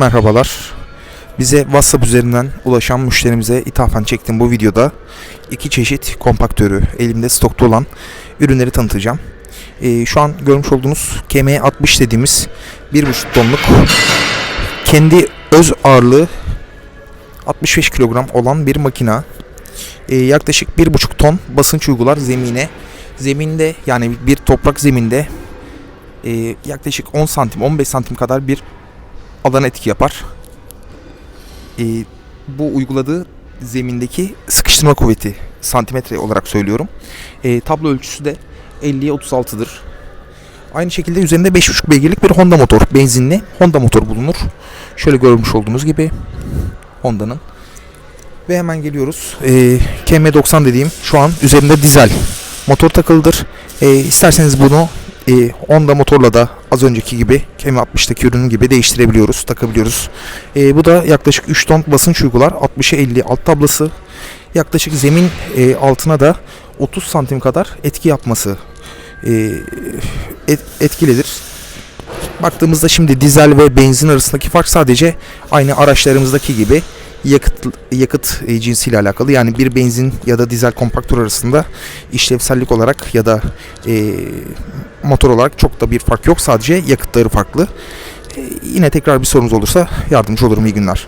Merhabalar. Bize WhatsApp üzerinden ulaşan müşterimize ithafen çektiğim bu videoda iki çeşit kompaktörü elimde stokta olan ürünleri tanıtacağım. Ee, şu an görmüş olduğunuz KM60 dediğimiz 1,5 tonluk kendi öz ağırlığı 65 kilogram olan bir makina. Ee, yaklaşık 1,5 ton basınç uygular zemine. Zeminde yani bir toprak zeminde e, yaklaşık 10 santim 15 santim kadar bir alan etki yapar. E, bu uyguladığı zemindeki sıkıştırma kuvveti santimetre olarak söylüyorum. E, tablo ölçüsü de 50'ye 36'dır. Aynı şekilde üzerinde 5.5 beygirlik bir Honda motor, benzinli Honda motor bulunur. Şöyle görmüş olduğunuz gibi Honda'nın. Ve hemen geliyoruz. E, KM90 dediğim şu an üzerinde dizel motor takılıdır. E, isterseniz bunu e, Honda motorla da az önceki gibi KM60'daki ürünün gibi değiştirebiliyoruz, takabiliyoruz. E, bu da yaklaşık 3 ton basınç uygular. 60'a 50 alt tablası. Yaklaşık zemin e, altına da 30 santim kadar etki yapması e, et- etkilidir. Baktığımızda şimdi dizel ve benzin arasındaki fark sadece aynı araçlarımızdaki gibi yakıt yakıt e, cinsiyle alakalı. Yani bir benzin ya da dizel kompaktör arasında işlevsellik olarak ya da e, motor olarak çok da bir fark yok. Sadece yakıtları farklı. E, yine tekrar bir sorunuz olursa yardımcı olurum. İyi günler.